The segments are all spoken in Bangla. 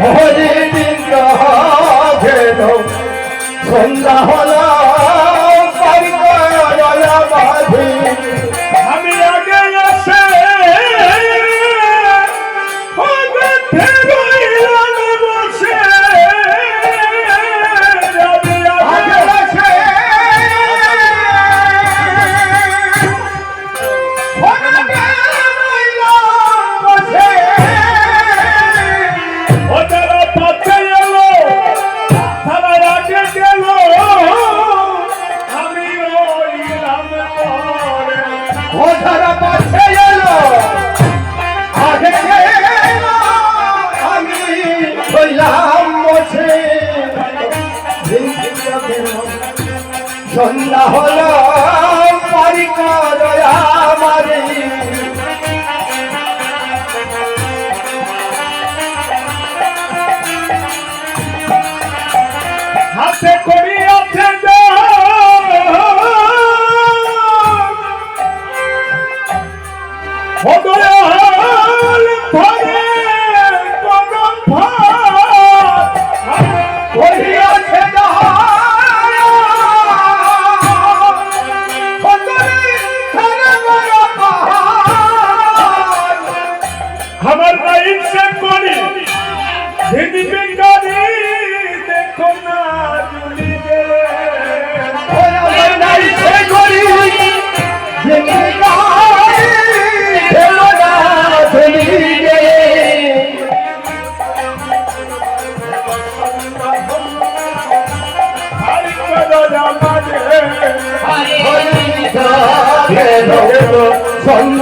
হরি ঘের। সন্ধ্যা হল সন্ধ্যা হল পারিকা দয়া হাতে সন্ধ্যা হলো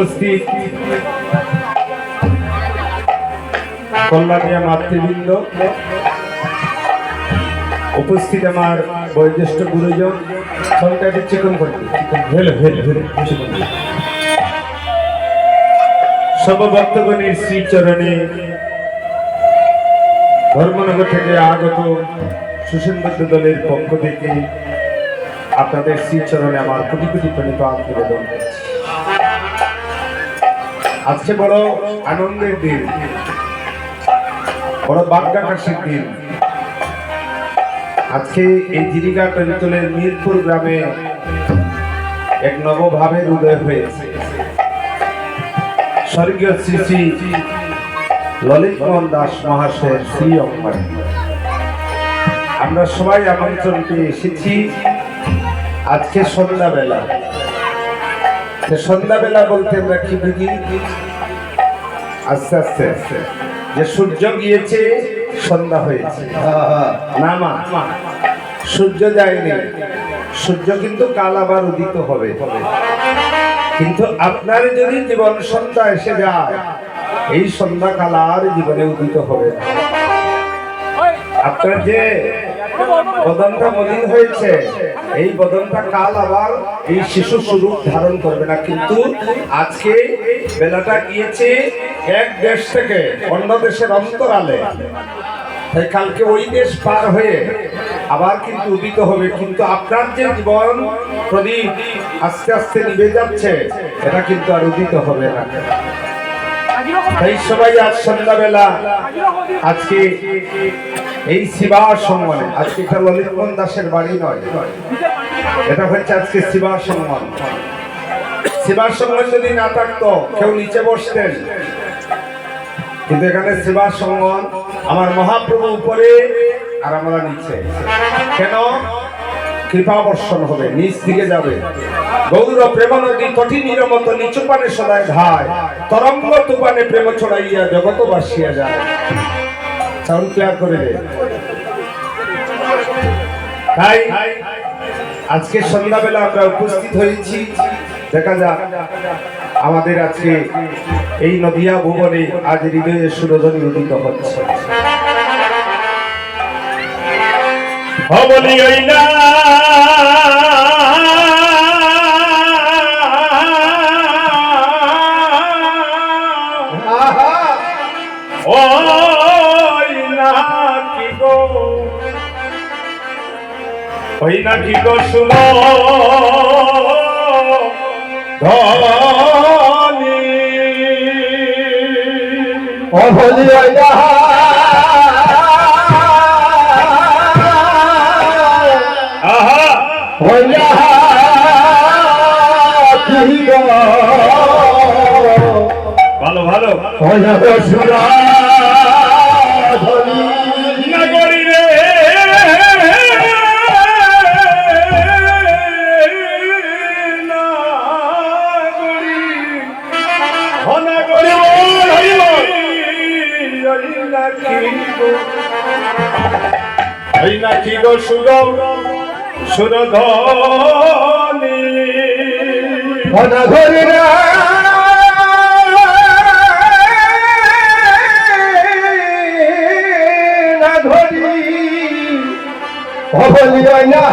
উপস্থিত। কল্যাণিয়া মাতৃবৃন্দ উপস্থিত আমার বয়োজ্যেষ্ঠ গুরুজন সরকারের চিকন করতে হেলো হেলো হেলো সর্বভক্তগণের শ্রীচরণে ধর্মনগর থেকে আগত সুসংবদ্ধ দলের পক্ষ থেকে আপনাদের শ্রীচরণে আমার কোটি কোটি প্রণিপাত নিবেদন করছি। আজকে বড় আনন্দের দিন। বড় বাগ্যাকাশের দিন। আজকে এই জিরিঘাট অঞ্চলের মিরপুর গ্রামে এক নবভাবের উদয় হয়েছে। স্বর্গীয় শ্রী শ্রী ললিত মোহন দাস মহাশয়ের শ্রী অঙ্গনে। আমরা সবাই আমন্ত্রণ পেয়ে এসেছি আজকে সন্ধ্যাবেলা। সন্ধ্যাবেলা বলতে আমরা কি বুঝি? আস্তে আস্তে। আস্তে যে সূর্য গিয়েছে, সন্ধ্যা হয়েছে। সূর্য যায়নি। সূর্য কিন্তু কাল আবার উদিত হবে। কিন্তু আপনার যদি জীবন সন্ধ্যা এসে যায়, এই সন্ধ্যা কাল আর জীবনে উদিত হবে আপনার যে বদনটা মলিন হয়েছে। এই বদনটা কাল আবার এই শিশু স্বরূপ ধারণ করবে না। কিন্তু আজকে বেলাটা গিয়েছে এক দেশ থেকে অন্য দেশের অন্তরালে। তাই কালকে ওই দেশ পার হয়ে আবার কিন্তু উদিত হবে। কিন্তু আপনার যে জীবন প্রদীপ আস্তে আস্তে নিভে যাচ্ছে এটা কিন্তু আর উদিত হবে না। তাই সবাই আজ সন্ধ্যাবেলা আজকে এই শিবার সম্মানে। আজকে এটা ললিতমোহন দাসের বাড়ি নয়। এটা হচ্ছে আজকে শিবার সম্মান। শিবার সম্মান যদি না থাকতো, কেউ নিচে বসতেন। কিন্তু এখানে শিবার সম্মান আমার মহাপ্রভু উপরে আর আমরা নিচে। কেন? কৃপা বর্ষণ হবে, নিচ দিকে যাবে। গৌর প্রেম নদী কঠিনীর মতো নিচু পানে সদায় ধায় তরঙ্গ তুপানে প্রেম ছড়াইয়া জগত বাসিয়া যায়। সাউন্ড ক্লিয়ার করে তাই আজকে সন্ধ্যাবেলা আমরা উপস্থিত হয়েছি। দেখা যাক আমাদের আজকে এই নদিয়া ভুবনে আজ হৃদয়ে সুরধনী উদিত হচ্ছে। ওই না। আহা। ওই না কি গো? ওই না কি গো ধনী। অভলি আহা। আহা হইয়া কি গো? ভালো ভালো। ধনী ওই নাকি গো সুগম সুরধনী অনঘরি না ধরি অবলি না